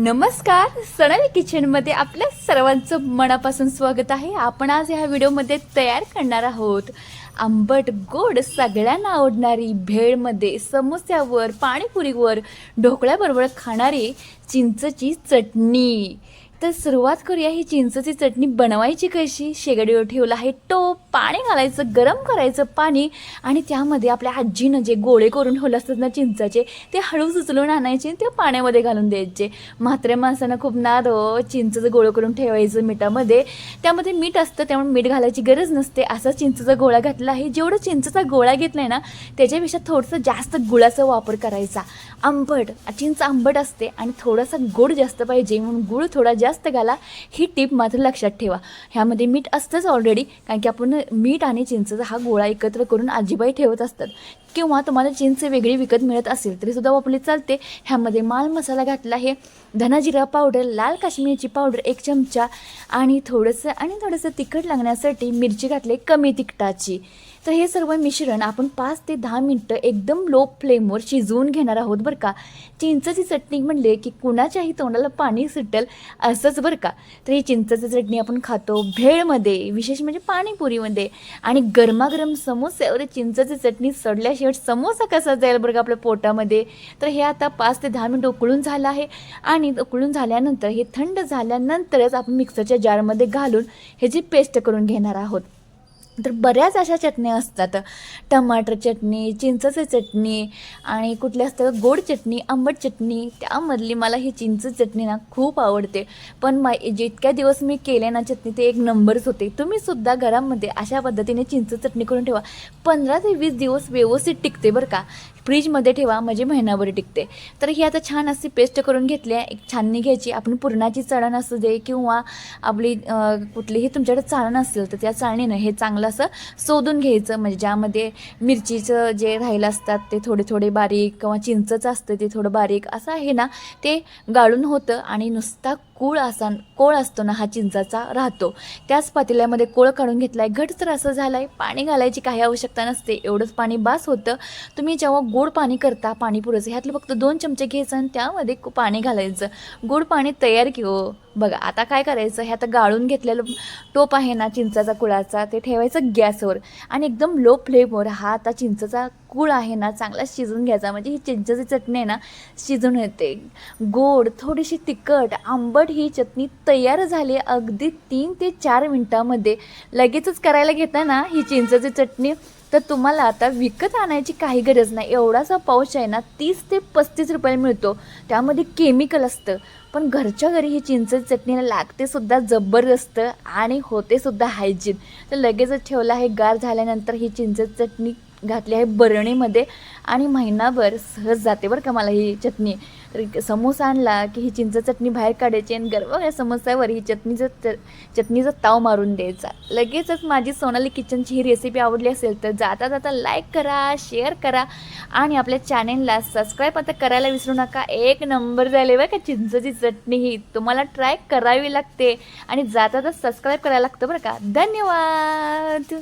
नमस्कार सणाली किचनमध्ये आपल्या सर्वांचं मनापासून स्वागत आहे. आपण आज ह्या व्हिडिओमध्ये तयार करणार आहोत. आंबट गोड सगळ्यांना आवडणारी भेळमध्ये समोस्यावर पाणीपुरीवर ढोकळ्याबरोबर खाणारी चिंचची चटणी. तर सुरुवात करूया ही चिंचची चटणी बनवायची कशी? शेगडीवर ठेवलं आहे टोप. पाणी घालायचं गरम करायचं पाणी आणि त्यामध्ये आपल्या आजीनं जे गोळे करून ठेवले असतात ना चिंचाचे ते हळूच उचलून आणायचे आणि ते पाण्यामध्ये घालून द्यायचे. म्हात्रे माणसांना खूप नाद हो चिंचचं गोळं करून ठेवायचं मिठामध्ये. त्यामध्ये मीठ असतं त्यामुळे मीठ घालायची गरज नसते. असा चिंचचा गोळा घातला आहे. जेवढं चिंचचा गोळा घेतला आहे ना त्याच्यापेक्षा थोडंसं जास्त गुळाचा वापर करायचा. आंबट चिंच आंबट असते आणि थोडासा गोड जास्त पाहिजे. म्हणून गुळ थोडा जास्त घाला. ही टीप मात्र लक्षात ठेवा. ह्यामध्ये मीठ असतंच ऑलरेडी कारण की आपण मीठ आणि चिंचचा हा गोळा एकत्र करून आजीबाई ठेवत असतात. किंवा तुम्हाला चिंच वेगळी विकत मिळत असेल तरी सुद्धा वापरली चालते. ह्यामध्ये माल मसाला घातला आहे. धनाजिरा पावडर लाल काश्मीरची पावडर एक चमचा आणि थोडंसं आणि थोडंसं तिखट लागण्यासाठी मिरची घातली कमी तिखटाची. तर हे सर्व मिश्रण आपण पाच ते दहा मिनटं एकदम लो फ्लेमवर शिजवून घेणार आहोत बरं का. चिंचची चटणी म्हणले की कुणाच्याही तोंडाला पाणी सुटेल असंच बरं का. तर ही चिंचची चटणी आपण खातो भेळमध्ये विशेष म्हणजे पाणीपुरीमध्ये. आणि गरमागरम समोस्यावर चिंचची चटणी शेवट समोसा कसा जाईल बरं का आपल्या पोटामध्ये? तर हे आता पाच ते दहा मिनटं उकळून झालं आहे. आणि उकळून झाल्यानंतर हे थंड झाल्यानंतरच आपण मिक्सरच्या जारमध्ये घालून ह्याची पेस्ट करून घेणार आहोत. तर बऱ्याच अशा चटण्या असतात. टमाटर चटणी चिंचची चटणी आणि कुठल्या असतं गोड चटणी आंबट चटणी. त्यामधली मला ही चिंच चटणी ना खूप आवडते. पण मा जितक्या दिवस मी केले ना चटणी ते एक नंबरच होते. तुम्ही सुद्धा घरामध्ये अशा पद्धतीने चिंच चटणी करून ठेवा. पंधरा ते वीस दिवस व्यवस्थित टिकते बरं का. फ्रीजमध्ये ठेवा म्हणजे महिनाभर टिकते. तर ही आता छान अशी पेस्ट करून घेतली आहे. एक छाननी घ्यायची. आपण पुरणाची चळण असू दे किंवा आपली कुठलीही तुमच्याकडे चाळण असेल तर त्या चाळणीनं हे चांगलं असं शोधून घ्यायचं. म्हणजे ज्यामध्ये मिरचीचं जे राहिलं असतात ते थोडे थोडे बारीक किंवा चिंचचं असतं ते थोडं बारीक असं आहे ना ते गाळून होतं आणि नुसता कूळ असा कोळ असतो ना हा चिंचाचा राहतो. त्याच पातेल्यामध्ये कोळ काढून घेतला आहे घट तर असं झालं आहे पाणी घालायची काही आवश्यकता नसते. एवढंच पाणी बास होतं. तुम्ही जेव्हा गोड पाणी करता पाणी पाणीपुरचं ह्यातलं फक्त दोन चमचे घ्यायचं आणि त्यामध्ये पाणी घालायचं. गोड पाणी तयार की बघा आता काय करायचं? हे आता गाळून घेतलेलं टोप आहे ना चिंचाचा कुळाचा ते ठेवायचं गॅसवर. आणि एकदम लो फ्लेमवर हा आता चिंचाचा कूळ आहे ना चांगला शिजून घ्यायचा. म्हणजे ही चिंचेची चटणी आहे ना शिजून येते. गोड थोडीशी तिखट आंबट ही चटणी तयार झाली अगदी तीन ते चार मिनटामध्ये लगेचच करायला घेता ना ही चिंचेची चटणी. तर तुम्हाला आता विकत आणायची काही गरज नाही. एवढासा पाऊच आहे ना तीस ते पस्तीस रुपयाला मिळतो. त्यामध्ये केमिकल असतं. पण घरच्या घरी ही चिंच चटणीला लागतेसुद्धा जबरदस्त आणि होते सुद्धा हायजीन तर लगेचच ठेवलं आहे. गार झाल्यानंतर ही चिंच चटणी घातली आहे बरणीमध्ये आणि महिनाभर सहज जाते बरं का मला ही चटणी. तर समोसा आणला की ही चिंच चटणी बाहेर काढायची आणि गरम या समोस्यावर ही चटणीचं च चटणीचा ताव मारून द्यायचा. लगेचच माझी सोनाली किचनची ही रेसिपी आवडली असेल तर जाता जाता लाईक करा शेअर करा आणि आपल्या चॅनेलला सबस्क्राईब आता करायला विसरू नका. एक नंबर झाले बरं का चिंचची चटणी ही. तुम्हाला ट्राय करावी लागते आणि जाता जाता सबस्क्राईब करायला लागतं बरं का. धन्यवाद!